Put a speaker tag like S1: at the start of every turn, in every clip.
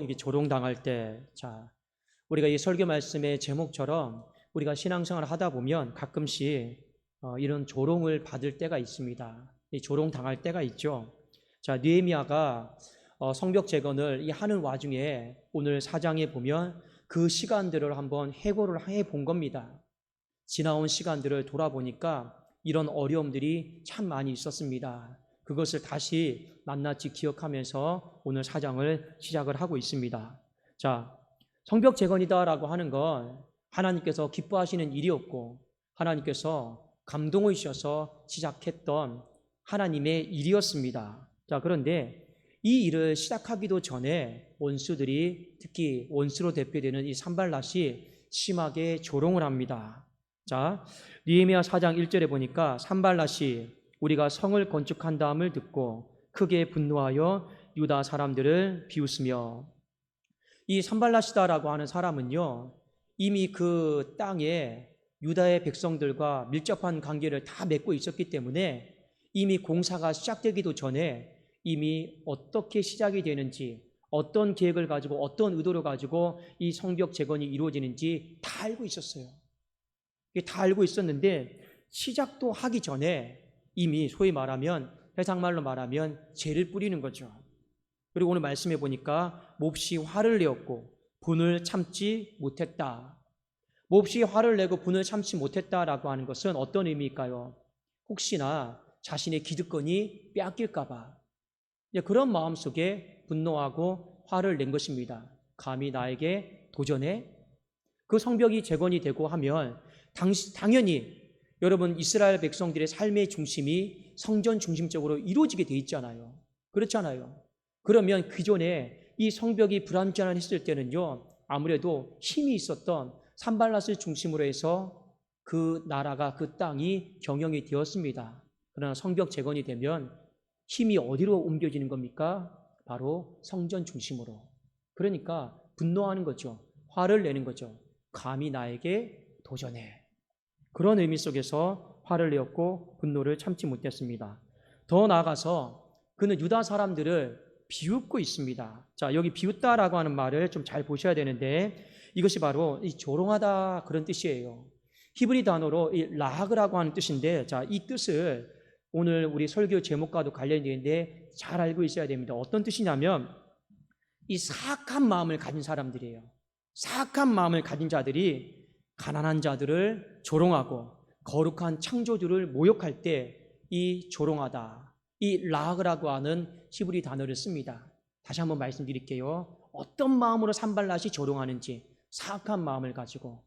S1: 이게 조롱당할 때, 자, 우리가 이 설교 말씀의 제목처럼 우리가 신앙생활을 하다 보면 가끔씩 어, 이런 조롱을 받을 때가 있습니다. 이 조롱 당할 때가 있죠. 자, 느헤미야가 어, 성벽 재건을 이 하는 와중에 오늘 사장에 보면 그 시간들을 한번 해고를 해 본 겁니다. 지나온 시간들을 돌아보니까 이런 어려움들이 참 많이 있었습니다. 그것을 다시 낱낱이 기억하면서 오늘 사장을 시작을 하고 있습니다. 자, 성벽 재건이다라고 하는 건 하나님께서 기뻐하시는 일이었고 하나님께서 감동을 주셔서 시작했던 하나님의 일이었습니다. 자, 그런데 이 일을 시작하기도 전에 원수들이 특히 원수로 대표되는 이 산발랏이 심하게 조롱을 합니다. 자, 니에미야 4장 1절에 보니까 산발랏이 우리가 성을 건축한 다음을 듣고 크게 분노하여 유다 사람들을 비웃으며 이 산발랏이다라고 하는 사람은요 이미 그 땅에 유다의 백성들과 밀접한 관계를 다 맺고 있었기 때문에 이미 공사가 시작되기도 전에 이미 어떻게 시작이 되는지 어떤 계획을 가지고 어떤 의도를 가지고 이 성벽 재건이 이루어지는지 다 알고 있었어요. 다 알고 있었는데 시작도 하기 전에 이미 소위 말하면 세상말로 말하면 죄를 뿌리는 거죠. 그리고 오늘 말씀해 보니까 몹시 화를 내었고 분을 참지 못했다. 몹시 화를 내고 분을 참지 못했다라고 하는 것은 어떤 의미일까요? 혹시나 자신의 기득권이 빼앗길까봐 그런 마음 속에 분노하고 화를 낸 것입니다. 감히 나에게 도전해? 그 성벽이 재건이 되고 하면 당연히 여러분 이스라엘 백성들의 삶의 중심이 성전 중심적으로 이루어지게 돼 있잖아요. 그렇잖아요. 그러면 기존에 이 성벽이 불완전했을 때는요. 아무래도 힘이 있었던 산발랏을 중심으로 해서 그 나라가 그 땅이 경영이 되었습니다. 그러나 성벽 재건이 되면 힘이 어디로 옮겨지는 겁니까? 바로 성전 중심으로. 그러니까 분노하는 거죠. 화를 내는 거죠. 감히 나에게 도전해. 그런 의미 속에서 화를 내었고 분노를 참지 못했습니다. 더 나아가서 그는 유다 사람들을 비웃고 있습니다. 자, 여기 비웃다라고 하는 말을 좀 잘 보셔야 되는데 이것이 바로 이 조롱하다 그런 뜻이에요. 히브리 단어로 이 라그라고 하는 뜻인데 자, 이 뜻을 오늘 우리 설교 제목과도 관련이 되는데 잘 알고 있어야 됩니다. 어떤 뜻이냐면 이 사악한 마음을 가진 사람들이에요. 사악한 마음을 가진 자들이 가난한 자들을 조롱하고 거룩한 창조주를 모욕할 때 이 조롱하다, 이 라그라고 하는 히브리 단어를 씁니다. 다시 한번 말씀드릴게요. 어떤 마음으로 산발랏이 조롱하는지 사악한 마음을 가지고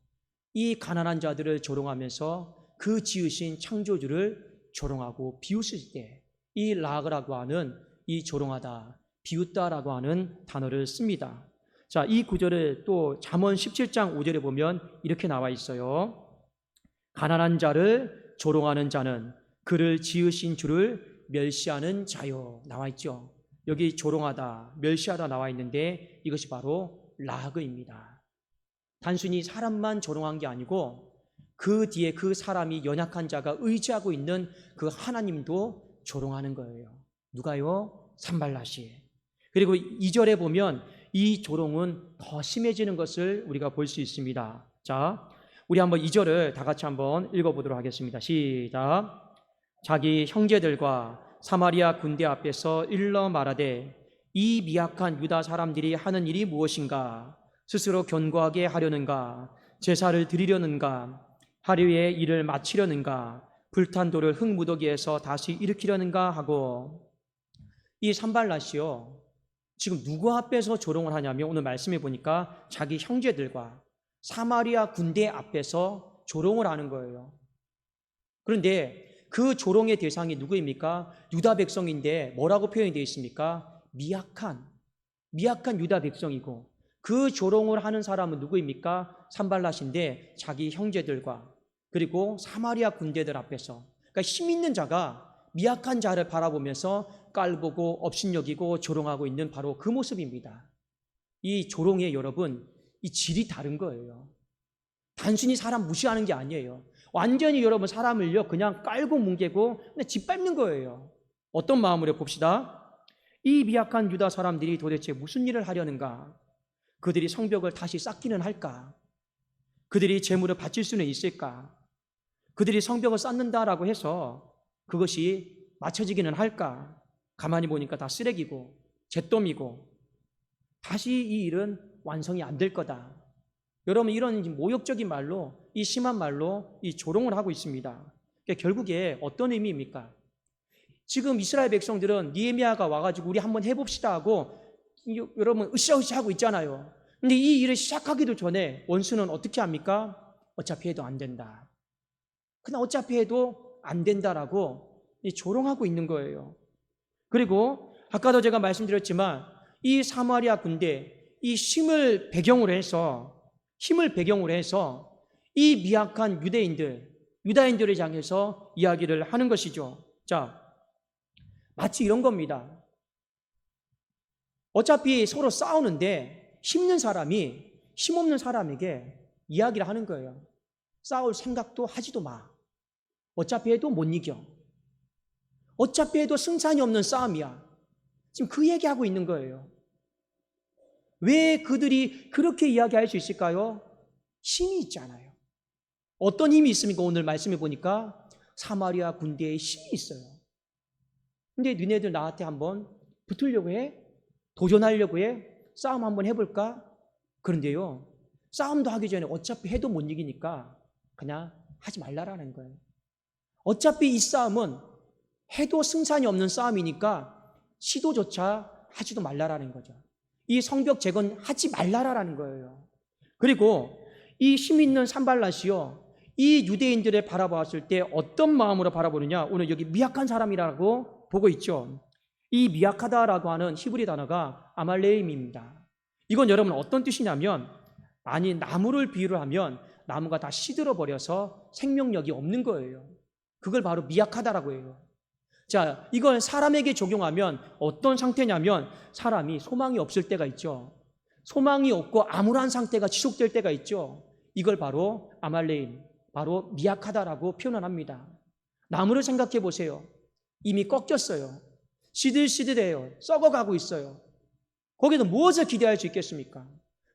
S1: 이 가난한 자들을 조롱하면서 그 지으신 창조주를 조롱하고 비웃을 때 이 라그라고 하는 이 조롱하다, 비웃다라고 하는 단어를 씁니다. 자, 이 구절을 또 잠언 17장 5절에 보면 이렇게 나와 있어요. 가난한 자를 조롱하는 자는 그를 지으신 주를 멸시하는 자요. 나와 있죠. 여기 조롱하다, 멸시하다 나와 있는데 이것이 바로 라그입니다. 단순히 사람만 조롱한 게 아니고 그 뒤에 그 사람이 연약한 자가 의지하고 있는 그 하나님도 조롱하는 거예요. 누가요? 산발라시. 그리고 2절에 보면 이 조롱은 더 심해지는 것을 우리가 볼 수 있습니다. 자, 우리 한번 2절을 다 같이 한번 읽어보도록 하겠습니다. 시작. 자기 형제들과 사마리아 군대 앞에서 일러 말하되 이 미약한 유다 사람들이 하는 일이 무엇인가? 스스로 견고하게 하려는가? 제사를 드리려는가? 하루의 일을 마치려는가 불탄 돌을 흙무더기에서 다시 일으키려는가 하고 이 산발라시요 지금 누구 앞에서 조롱을 하냐면 오늘 말씀해 보니까 자기 형제들과 사마리아 군대 앞에서 조롱을 하는 거예요. 그런데 그 조롱의 대상이 누구입니까? 유다 백성인데 뭐라고 표현이 되어 있습니까? 미약한 미약한 유다 백성이고 그 조롱을 하는 사람은 누구입니까? 산발라신데 자기 형제들과 그리고 사마리아 군대들 앞에서 그러니까 힘 있는 자가 미약한 자를 바라보면서 깔보고 업신여기고 조롱하고 있는 바로 그 모습입니다. 이 조롱의 여러분 이 질이 다른 거예요. 단순히 사람 무시하는 게 아니에요. 완전히 여러분 사람을요 그냥 깔고 뭉개고 그냥 짓밟는 거예요. 어떤 마음으로 봅시다. 이 미약한 유다 사람들이 도대체 무슨 일을 하려는가? 그들이 성벽을 다시 쌓기는 할까? 그들이 재물을 바칠 수는 있을까? 그들이 성벽을 쌓는다라고 해서 그것이 맞춰지기는 할까? 가만히 보니까 다 쓰레기고 잿더미고 다시 이 일은 완성이 안 될 거다. 여러분 이런 모욕적인 말로 이 심한 말로 이 조롱을 하고 있습니다. 그러니까 결국에 어떤 의미입니까? 지금 이스라엘 백성들은 니에미아가 와가지고 우리 한번 해봅시다 하고 이- 여러분 으쌰으쌰 하고 있잖아요. 근데 이 일을 시작하기도 전에 원수는 어떻게 합니까? 어차피 해도 안 된다. 그냥 어차피 해도 안 된다라고 이 조롱하고 있는 거예요. 그리고 아까도 제가 말씀드렸지만 이 사마리아 군대 이 힘을 배경으로 해서 힘을 배경으로 해서 이 미약한 유대인들 유다인들을 향해서 이야기를 하는 것이죠. 자, 마치 이런 겁니다. 어차피 서로 싸우는데 힘든 사람이 힘없는 사람에게 이야기를 하는 거예요. 싸울 생각도 하지도 마. 어차피 해도 못 이겨. 어차피 해도 승산이 없는 싸움이야. 지금 그 얘기하고 있는 거예요. 왜 그들이 그렇게 이야기할 수 있을까요? 힘이 있잖아요. 어떤 힘이 있습니까? 오늘 말씀해 보니까 사마리아 군대에 힘이 있어요. 근데 니네들 나한테 한번 붙으려고 해? 도전하려고 해? 싸움 한번 해볼까? 그런데요, 싸움도 하기 전에 어차피 해도 못 이기니까 그냥 하지 말라라는 거예요. 어차피 이 싸움은 해도 승산이 없는 싸움이니까 시도조차 하지도 말라라는 거죠. 이 성벽 재건 하지 말라라는 거예요. 그리고 이 힘 있는 산발라시요. 이 유대인들을 바라보았을 때 어떤 마음으로 바라보느냐? 오늘 여기 미약한 사람이라고 보고 있죠. 이 미약하다라고 하는 히브리 단어가 아말레임입니다. 이건 여러분 어떤 뜻이냐면 아니 나무를 비유를 하면 나무가 다 시들어 버려서 생명력이 없는 거예요. 그걸 바로 미약하다라고 해요. 자, 이걸 사람에게 적용하면 어떤 상태냐면 사람이 소망이 없을 때가 있죠. 소망이 없고 암울한 상태가 지속될 때가 있죠. 이걸 바로 아말레임, 바로 미약하다라고 표현을 합니다. 나무를 생각해 보세요. 이미 꺾였어요. 시들시들해요. 썩어가고 있어요. 거기서 무엇을 기대할 수 있겠습니까?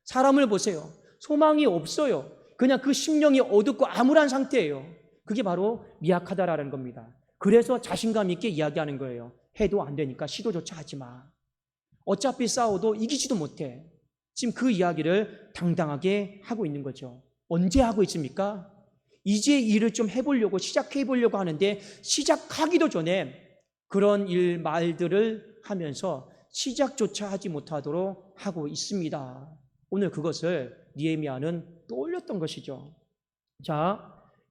S1: 사람을 보세요. 소망이 없어요. 그냥 그 심령이 어둡고 암울한 상태예요. 그게 바로 미약하다라는 겁니다. 그래서 자신감 있게 이야기하는 거예요. 해도 안 되니까 시도조차 하지 마. 어차피 싸워도 이기지도 못해. 지금 그 이야기를 당당하게 하고 있는 거죠. 언제 하고 있습니까? 이제 일을 좀 해보려고 시작해 보려고 하는데 시작하기도 전에 그런 일 말들을 하면서 시작조차 하지 못하도록 하고 있습니다. 오늘 그것을 니에미아는 떠올렸던 것이죠. 자,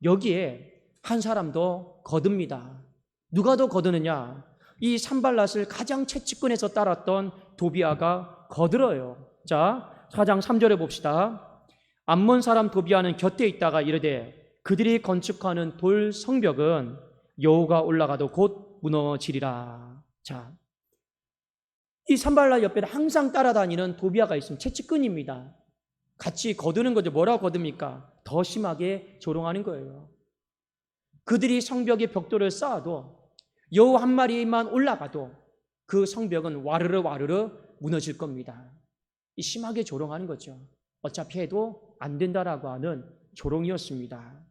S1: 여기에 한 사람도 거듭니다. 누가 더 거드느냐? 이 산발랏을 가장 채찍근에서 따랐던 도비아가 거들어요. 자, 4장 3절에 봅시다. 암몬 사람 도비아는 곁에 있다가 이르되 그들이 건축하는 돌 성벽은 여호가 올라가도 곧 무너지리라. 자, 이 산발라 옆에 항상 따라다니는 도비아가 있으면 채찍근입니다. 같이 거두는 거죠. 뭐라고 거듭니까? 더 심하게 조롱하는 거예요. 그들이 성벽의 벽돌을 쌓아도 여우 한 마리만 올라가도 그 성벽은 와르르 와르르 무너질 겁니다. 이 심하게 조롱하는 거죠. 어차피 해도 안 된다라고 하는 조롱이었습니다.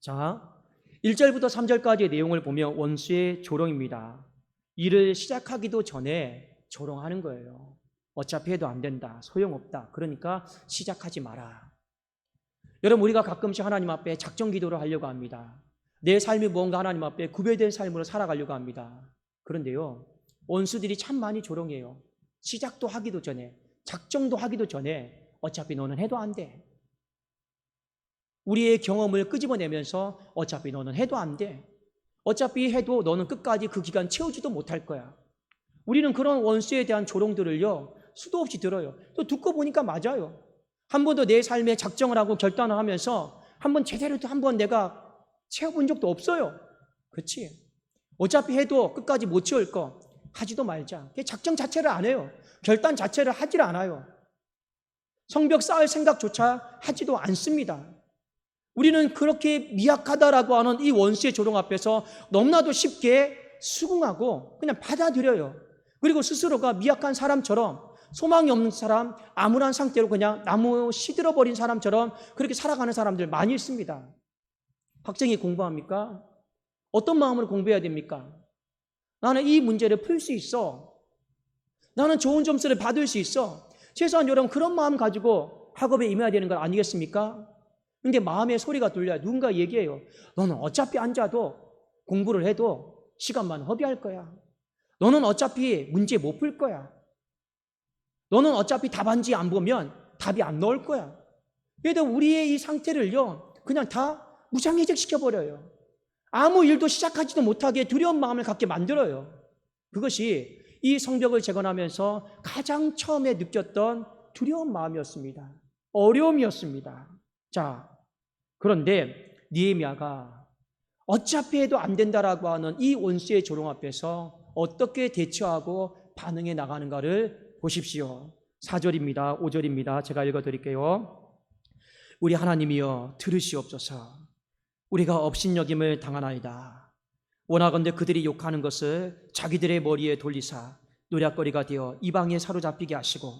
S1: 자, 1절부터 3절까지의 내용을 보면 원수의 조롱입니다. 일을 시작하기도 전에 조롱하는 거예요. 어차피 해도 안 된다. 소용없다. 그러니까 시작하지 마라. 여러분, 우리가 가끔씩 하나님 앞에 작정 기도를 하려고 합니다. 내 삶이 뭔가 하나님 앞에 구별된 삶으로 살아가려고 합니다. 그런데요, 원수들이 참 많이 조롱해요. 시작도 하기도 전에, 작정도 하기도 전에 어차피 너는 해도 안 돼. 우리의 경험을 끄집어내면서 어차피 너는 해도 안 돼. 어차피 해도 너는 끝까지 그 기간 채우지도 못할 거야. 우리는 그런 원수에 대한 조롱들을요, 수도 없이 들어요. 또 듣고 보니까 맞아요. 한 번도 내 삶에 작정을 하고 결단을 하면서 한 번 제대로 한번 내가 채워본 적도 없어요. 그렇지? 어차피 해도 끝까지 못 채울 거 하지도 말자. 작정 자체를 안 해요. 결단 자체를 하질 않아요. 성벽 쌓을 생각조차 하지도 않습니다. 우리는 그렇게 미약하다라고 하는 이 원수의 조롱 앞에서 너무나도 쉽게 수긍하고 그냥 받아들여요. 그리고 스스로가 미약한 사람처럼 소망이 없는 사람, 암울한 상태로 그냥 나무 시들어 버린 사람처럼 그렇게 살아가는 사람들 많이 있습니다. 학생이 공부합니까? 어떤 마음으로 공부해야 됩니까? 나는 이 문제를 풀 수 있어. 나는 좋은 점수를 받을 수 있어. 최소한 여러분 그런 마음 가지고 학업에 임해야 되는 건 아니겠습니까? 근데 마음의 소리가 들려요. 누군가 얘기해요. 너는 어차피 앉아도 공부를 해도 시간만 허비할 거야. 너는 어차피 문제 못 풀 거야. 너는 어차피 답안지 안 보면 답이 안 나올 거야. 그래도 우리의 이 상태를요, 그냥 다 무장해적 시켜버려요. 아무 일도 시작하지도 못하게 두려운 마음을 갖게 만들어요. 그것이 이 성벽을 재건하면서 가장 처음에 느꼈던 두려운 마음이었습니다. 어려움이었습니다. 자, 그런데 니에미아가 어차피 해도 안 된다라고 하는 이 원수의 조롱 앞에서 어떻게 대처하고 반응해 나가는가를 보십시오. 4절입니다. 5절입니다. 제가 읽어 드릴게요. 우리 하나님이여 들으시옵소서. 우리가 업신여김을 당하나이다. 원하건대 그들이 욕하는 것을 자기들의 머리에 돌리사 노략거리가 되어 이방에 사로잡히게 하시고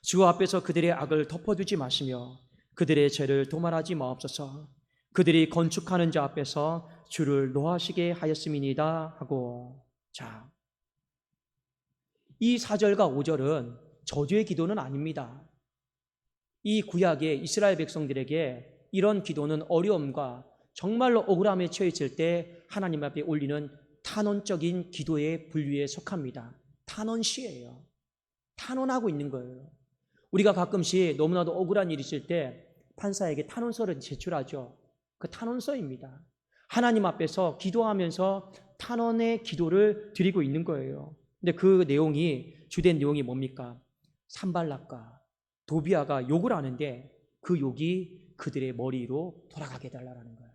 S1: 주 앞에서 그들의 악을 덮어두지 마시며 그들의 죄를 도말하지 마옵소서. 그들이 건축하는 자 앞에서 주를 노하시게 하였음이니다 하고 자. 이 4절과 5절은 저주의 기도는 아닙니다. 이 구약의 이스라엘 백성들에게 이런 기도는 어려움과 정말로 억울함에 처해질 때 하나님 앞에 올리는 탄원적인 기도의 분류에 속합니다. 탄원시예요. 탄원하고 있는 거예요. 우리가 가끔씩 너무나도 억울한 일이 있을 때 판사에게 탄원서를 제출하죠. 그 탄원서입니다. 하나님 앞에서 기도하면서 탄원의 기도를 드리고 있는 거예요. 근데 그 내용이 주된 내용이 뭡니까? 산발락과 도비아가 욕을 하는데 그 욕이 그들의 머리로 돌아가게 해달라는 거예요.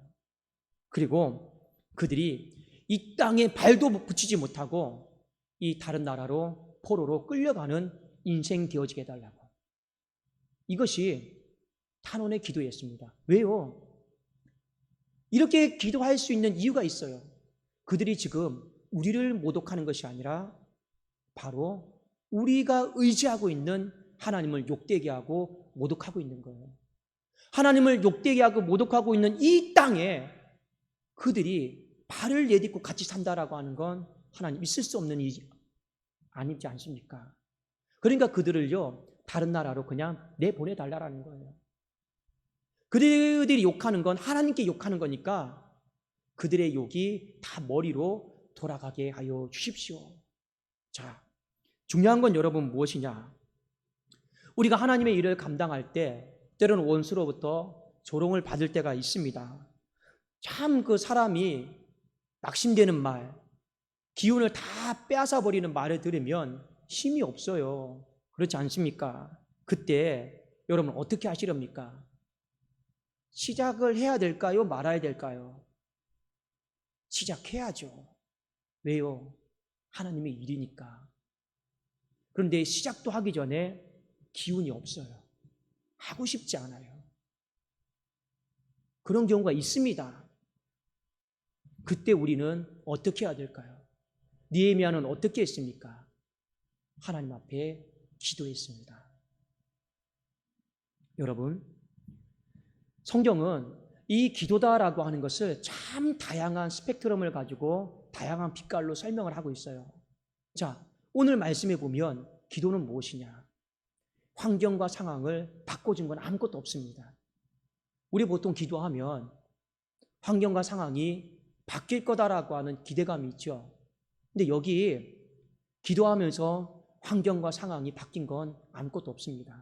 S1: 그리고 그들이 이 땅에 발도 붙이지 못하고 이 다른 나라로 포로로 끌려가는 인생 되어지게 해달라고. 이것이 탄원의 기도였습니다. 왜요? 이렇게 기도할 수 있는 이유가 있어요. 그들이 지금 우리를 모독하는 것이 아니라 바로 우리가 의지하고 있는 하나님을 욕되게 하고 모독하고 있는 거예요. 하나님을 욕되게 하고 모독하고 있는 이 땅에 그들이 발을 내딛고 같이 산다라고 하는 건 하나님 있을 수 없는 일이 아니지 않습니까? 그러니까 그들을요 다른 나라로 그냥 내보내 달라라는 거예요. 그들이 욕하는 건 하나님께 욕하는 거니까 그들의 욕이 다 머리로 돌아가게 하여 주십시오. 자, 중요한 건 여러분 무엇이냐? 우리가 하나님의 일을 감당할 때 때로는 원수로부터 조롱을 받을 때가 있습니다. 참 그 사람이 낙심되는 말, 기운을 다 빼앗아 버리는 말을 들으면 힘이 없어요. 그렇지 않습니까? 그때 여러분 어떻게 하시렵니까? 시작을 해야 될까요? 말아야 될까요? 시작해야죠. 왜요? 하나님의 일이니까. 그런데 시작도 하기 전에 기운이 없어요. 하고 싶지 않아요. 그런 경우가 있습니다. 그때 우리는 어떻게 해야 될까요? 니에미아는 어떻게 했습니까? 하나님 앞에 기도했습니다. 여러분, 성경은 이 기도다라고 하는 것을 참 다양한 스펙트럼을 가지고 다양한 빛깔로 설명을 하고 있어요. 자, 오늘 말씀에 보면 기도는 무엇이냐? 환경과 상황을 바꿔준 건 아무것도 없습니다. 우리 보통 기도하면 환경과 상황이 바뀔 거다라고 하는 기대감이 있죠. 근데 여기 기도하면서 환경과 상황이 바뀐 건 아무것도 없습니다.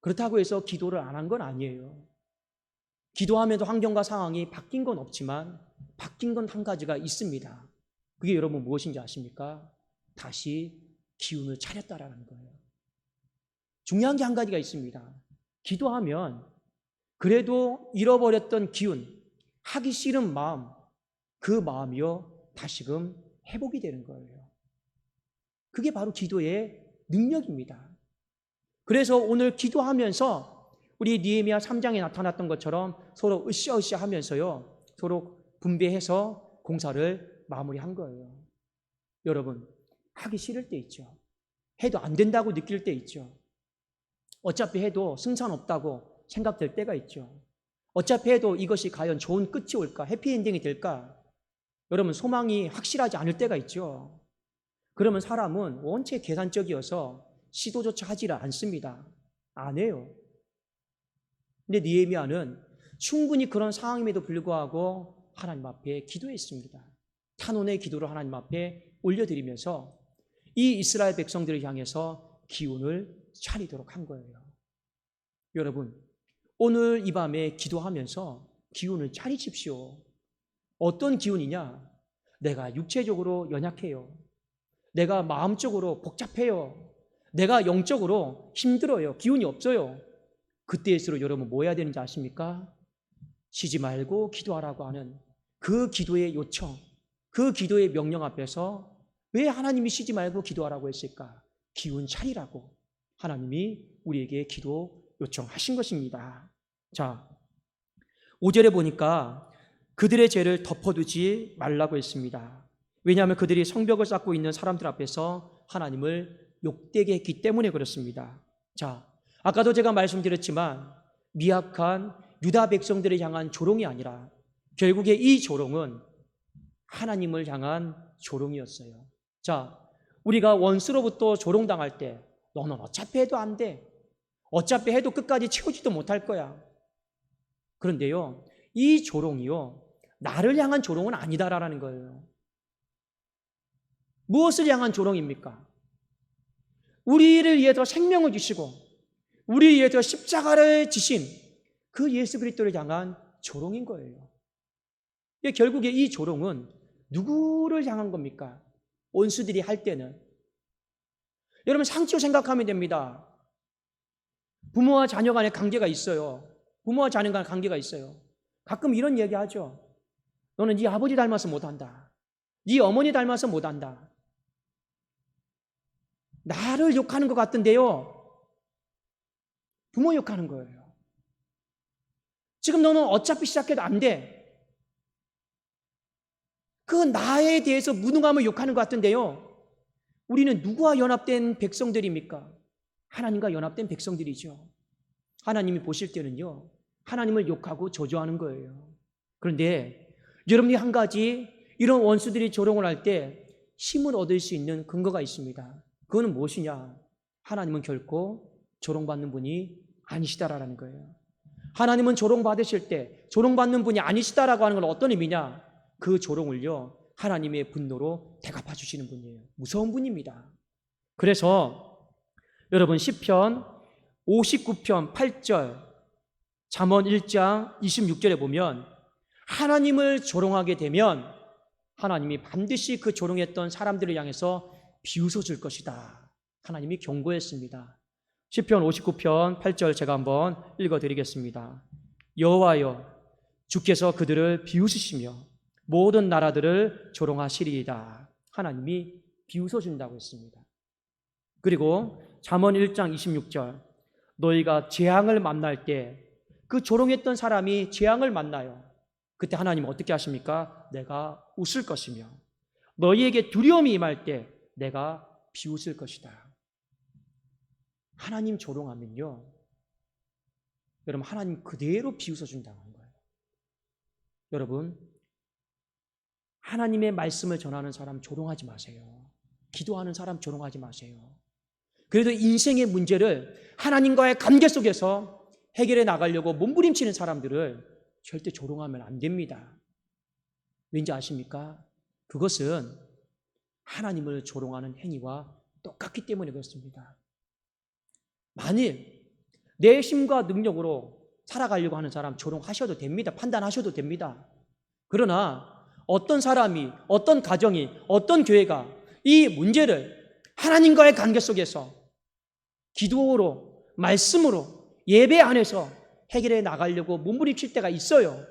S1: 그렇다고 해서 기도를 안 한 건 아니에요. 기도하면서 환경과 상황이 바뀐 건 없지만 바뀐 건 한 가지가 있습니다. 그게 여러분 무엇인지 아십니까? 다시 기운을 차렸다라는 거예요. 중요한 게 한 가지가 있습니다. 기도하면 그래도 잃어버렸던 기운, 하기 싫은 마음, 그 마음이요 다시금 회복이 되는 거예요. 그게 바로 기도의 능력입니다. 그래서 오늘 기도하면서 우리 니에미야 3장에 나타났던 것처럼 서로 으쌰으쌰 하면서요. 서로 분배해서 공사를 마무리한 거예요. 여러분, 하기 싫을 때 있죠. 해도 안 된다고 느낄 때 있죠. 어차피 해도 승산 없다고 생각될 때가 있죠. 어차피 해도 이것이 과연 좋은 끝이 올까? 해피엔딩이 될까? 여러분, 소망이 확실하지 않을 때가 있죠. 그러면 사람은 원체 계산적이어서 시도조차 하지를 않습니다. 안 해요. 근데 니에미아는 충분히 그런 상황임에도 불구하고 하나님 앞에 기도했습니다. 탄원의 기도를 하나님 앞에 올려드리면서 이 이스라엘 백성들을 향해서 기운을 차리도록 한 거예요. 여러분, 오늘 이 밤에 기도하면서 기운을 차리십시오. 어떤 기운이냐? 내가 육체적으로 연약해요. 내가 마음적으로 복잡해요. 내가 영적으로 힘들어요. 기운이 없어요. 그때일수록 여러분 뭐 해야 되는지 아십니까? 쉬지 말고 기도하라고 하는 그 기도의 요청, 그 기도의 명령 앞에서 왜 하나님이 쉬지 말고 기도하라고 했을까? 기운 차리라고 하나님이 우리에게 기도 요청하신 것입니다. 자, 5절에 보니까 그들의 죄를 덮어두지 말라고 했습니다. 왜냐하면 그들이 성벽을 쌓고 있는 사람들 앞에서 하나님을 욕되게 했기 때문에 그렇습니다. 자, 아까도 제가 말씀드렸지만 미약한 유다 백성들을 향한 조롱이 아니라 결국에 이 조롱은 하나님을 향한 조롱이었어요. 자, 우리가 원수로부터 조롱당할 때 너는 어차피 해도 안 돼. 어차피 해도 끝까지 채우지도 못할 거야. 그런데요, 이 조롱이요, 나를 향한 조롱은 아니다라는 거예요. 무엇을 향한 조롱입니까? 우리를 위해서 생명을 주시고, 우리를 위해서 십자가를 지신 그 예수 그리스도를 향한 조롱인 거예요. 결국에 이 조롱은 누구를 향한 겁니까? 원수들이 할 때는. 여러분 상처 생각하면 됩니다. 부모와 자녀 간의 관계가 있어요. 부모와 자녀 간의 관계가 있어요. 가끔 이런 얘기 하죠. 너는 네 아버지 닮아서 못한다. 네 어머니 닮아서 못한다. 나를 욕하는 것 같던데요. 부모 욕하는 거예요. 지금 너는 어차피 시작해도 안 돼. 그 나에 대해서 무능함을 욕하는 것 같은데요. 우리는 누구와 연합된 백성들입니까? 하나님과 연합된 백성들이죠. 하나님이 보실 때는요, 하나님을 욕하고 저주하는 거예요. 그런데 여러분이 한 가지 이런 원수들이 조롱을 할 때 힘을 얻을 수 있는 근거가 있습니다. 그거는 무엇이냐? 하나님은 결코 조롱받는 분이 아니시다라는 거예요. 하나님은 조롱받으실 때 조롱받는 분이 아니시다라고 하는 건 어떤 의미냐? 그 조롱을요, 하나님의 분노로 대갚아 주시는 분이에요. 무서운 분입니다. 그래서 여러분 10편 59편 8절 잠언 1장 26절에 보면 하나님을 조롱하게 되면 하나님이 반드시 그 조롱했던 사람들을 향해서 비웃어 줄 것이다. 하나님이 경고했습니다. 10편 59편 8절 제가 한번 읽어 드리겠습니다. 여호와여 주께서 그들을 비웃으시며 모든 나라들을 조롱하시리이다. 하나님이 비웃어 준다고 했습니다. 그리고 잠언 1장 26절 너희가 재앙을 만날 때 그 조롱했던 사람이 재앙을 만나요. 그때 하나님 어떻게 하십니까? 내가 웃을 것이며 너희에게 두려움이 임할 때 내가 비웃을 것이다. 하나님 조롱하면요. 여러분 하나님 그대로 비웃어 준다는 거예요. 여러분 하나님의 말씀을 전하는 사람 조롱하지 마세요. 기도하는 사람 조롱하지 마세요. 그래도 인생의 문제를 하나님과의 관계 속에서 해결해 나가려고 몸부림치는 사람들을 절대 조롱하면 안 됩니다. 왠지 아십니까? 그것은 하나님을 조롱하는 행위와 똑같기 때문에 그렇습니다. 만일 내 힘과 능력으로 살아가려고 하는 사람 조롱하셔도 됩니다. 판단하셔도 됩니다. 그러나 어떤 사람이, 어떤 가정이, 어떤 교회가 이 문제를 하나님과의 관계 속에서 기도로, 말씀으로, 예배 안에서 해결해 나가려고 몸부림칠 때가 있어요.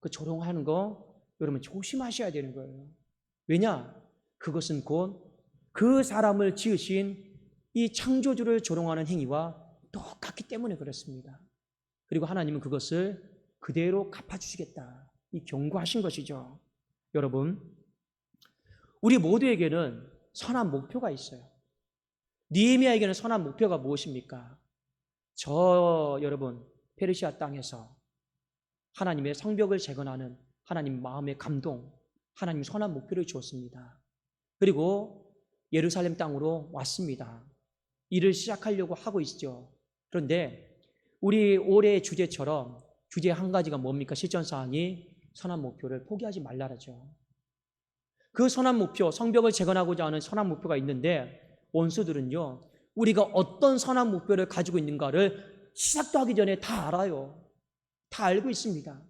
S1: 그 조롱하는 거 여러분 조심하셔야 되는 거예요. 왜냐? 그것은 곧 그 사람을 지으신 이 창조주를 조롱하는 행위와 똑같기 때문에 그렇습니다. 그리고 하나님은 그것을 그대로 갚아주시겠다. 이 경고하신 것이죠. 여러분, 우리 모두에게는 선한 목표가 있어요. 니에미아에게는 선한 목표가 무엇입니까? 저 여러분 페르시아 땅에서 하나님의 성벽을 재건하는 하나님 마음의 감동, 하나님 선한 목표를 주었습니다. 그리고 예루살렘 땅으로 왔습니다. 일을 시작하려고 하고 있죠. 그런데 우리 올해의 주제처럼 주제 한 가지가 뭡니까? 실전 사항이 선한 목표를 포기하지 말라라죠. 그 선한 목표, 성벽을 재건하고자 하는 선한 목표가 있는데 원수들은요, 우리가 어떤 선한 목표를 가지고 있는가를 시작도 하기 전에 다 알아요. 다 알고 있습니다.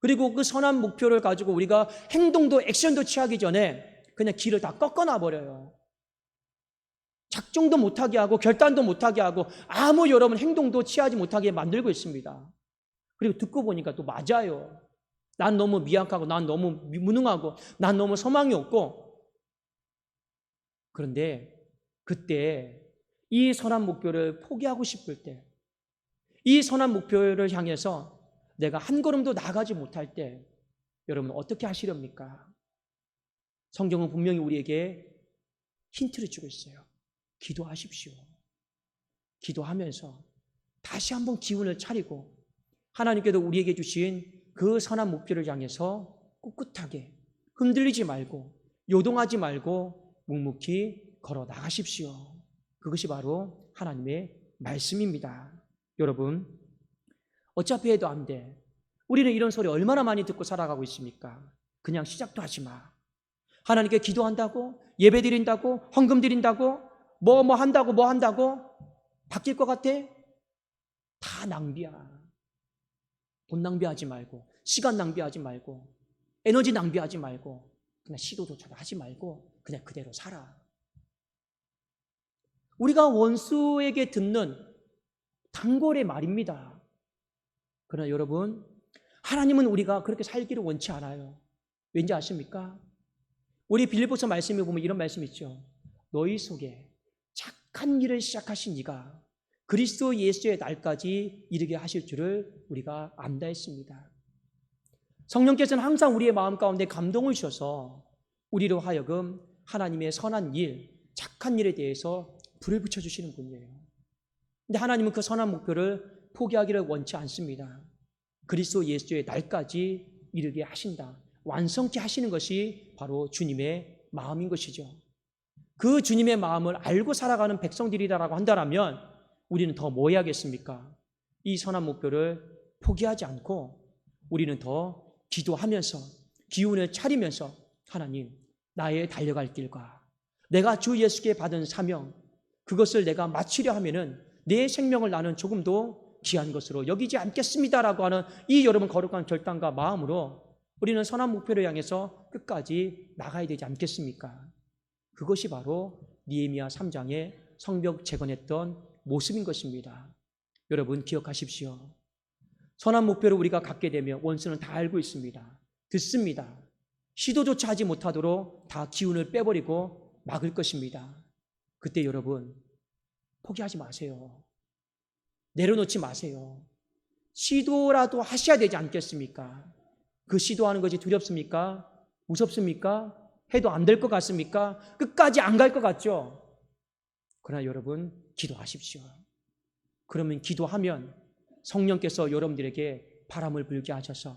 S1: 그리고 그 선한 목표를 가지고 우리가 행동도 액션도 취하기 전에 그냥 길을 다 꺾어놔 버려요. 작정도 못하게 하고 결단도 못하게 하고 아무 여러분 행동도 취하지 못하게 만들고 있습니다. 그리고 듣고 보니까 또 맞아요. 난 너무 미약하고 난 너무 무능하고 난 너무 소망이 없고 그런데 그때 이 선한 목표를 포기하고 싶을 때 이 선한 목표를 향해서 내가 한 걸음도 나가지 못할 때 여러분 어떻게 하시렵니까? 성경은 분명히 우리에게 힌트를 주고 있어요. 기도하십시오. 기도하면서 다시 한번 기운을 차리고 하나님께도 우리에게 주신 그 선한 목표를 향해서 꿋꿋하게 흔들리지 말고 요동하지 말고 묵묵히 걸어 나가십시오. 그것이 바로 하나님의 말씀입니다. 여러분, 어차피 해도 안 돼. 우리는 이런 소리 얼마나 많이 듣고 살아가고 있습니까? 그냥 시작도 하지 마. 하나님께 기도한다고, 예배 드린다고, 헌금 드린다고, 뭐, 뭐 한다고, 뭐 한다고, 바뀔 것 같아? 다 낭비야. 돈 낭비하지 말고, 시간 낭비하지 말고, 에너지 낭비하지 말고, 그냥 시도조차도 하지 말고, 그냥 그대로 살아. 우리가 원수에게 듣는 단골의 말입니다. 그러나 여러분, 하나님은 우리가 그렇게 살기를 원치 않아요. 왠지 아십니까? 우리 빌립보서 말씀에 보면 이런 말씀 있죠. 너희 속에 착한 일을 시작하신 이가 그리스도 예수의 날까지 이르게 하실 줄을 우리가 안다 했습니다. 성령께서는 항상 우리의 마음 가운데 감동을 주셔서 우리로 하여금 하나님의 선한 일, 착한 일에 대해서 불을 붙여주시는 분이에요. 근데 하나님은 그 선한 목표를 포기하기를 원치 않습니다. 그리스도 예수의 날까지 이르게 하신다. 완성케 하시는 것이 바로 주님의 마음인 것이죠. 그 주님의 마음을 알고 살아가는 백성들이라고 한다면 우리는 더 뭐 해야겠습니까? 이 선한 목표를 포기하지 않고 우리는 더 기도하면서 기운을 차리면서 하나님 나의 달려갈 길과 내가 주 예수께 받은 사명 그것을 내가 마치려 하면은 내 생명을 나는 조금도 귀한 것으로 여기지 않겠습니다라고 하는 이 여러분 거룩한 결단과 마음으로 우리는 선한 목표를 향해서 끝까지 나가야 되지 않겠습니까? 그것이 바로 니에미야 3장의 성벽 재건했던 모습인 것입니다. 여러분 기억하십시오. 선한 목표를 우리가 갖게 되면 원수는 다 알고 있습니다. 듣습니다. 시도조차 하지 못하도록 다 기운을 빼버리고 막을 것입니다. 그때 여러분 포기하지 마세요. 내려놓지 마세요. 시도라도 하셔야 되지 않겠습니까? 그 시도하는 것이 두렵습니까? 무섭습니까? 해도 안 될 것 같습니까? 끝까지 안 갈 것 같죠? 그러나 여러분, 기도하십시오. 그러면 기도하면 성령께서 여러분들에게 바람을 불게 하셔서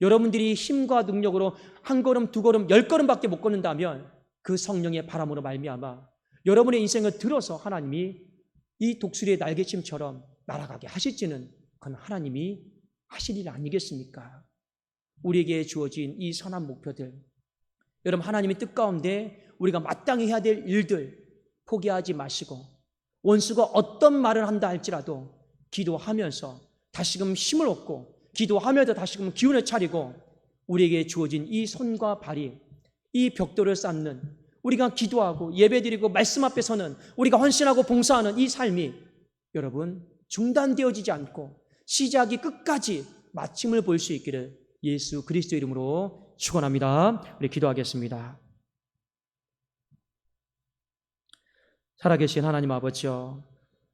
S1: 여러분들이 힘과 능력으로 한 걸음, 두 걸음, 열 걸음밖에 못 걷는다면 그 성령의 바람으로 말미암아 여러분의 인생을 들어서 하나님이 이 독수리의 날개침처럼 날아가게 하실지는 그건 하나님이 하실 일 아니겠습니까? 우리에게 주어진 이 선한 목표들, 여러분 하나님의 뜻 가운데 우리가 마땅히 해야 될 일들 포기하지 마시고 원수가 어떤 말을 한다 할지라도 기도하면서 다시금 힘을 얻고 기도하면서 다시금 기운을 차리고 우리에게 주어진 이 손과 발이 이 벽돌을 쌓는 우리가 기도하고 예배드리고 말씀 앞에 서는 우리가 헌신하고 봉사하는 이 삶이 여러분 중단되어지지 않고 시작이 끝까지 마침을 볼 수 있기를 예수 그리스도 이름으로 축원합니다. 우리 기도하겠습니다. 살아계신 하나님 아버지여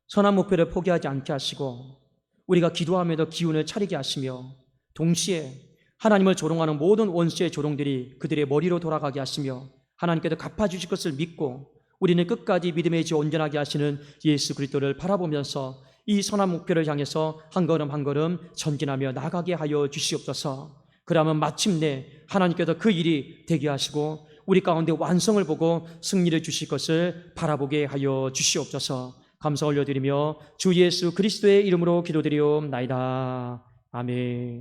S1: 선한 목표를 포기하지 않게 하시고 우리가 기도하며도 기운을 차리게 하시며 동시에 하나님을 조롱하는 모든 원수의 조롱들이 그들의 머리로 돌아가게 하시며 하나님께서 갚아주실 것을 믿고 우리는 끝까지 믿음의 지 온전하게 하시는 예수 그리스도를 바라보면서 이 선한 목표를 향해서 한 걸음 한 걸음 전진하며 나가게 하여 주시옵소서. 그러면 마침내 하나님께서 그 일이 되게 하시고 우리 가운데 완성을 보고 승리를 주실 것을 바라보게 하여 주시옵소서. 감사 올려드리며 주 예수 그리스도의 이름으로 기도드리옵나이다. 아멘.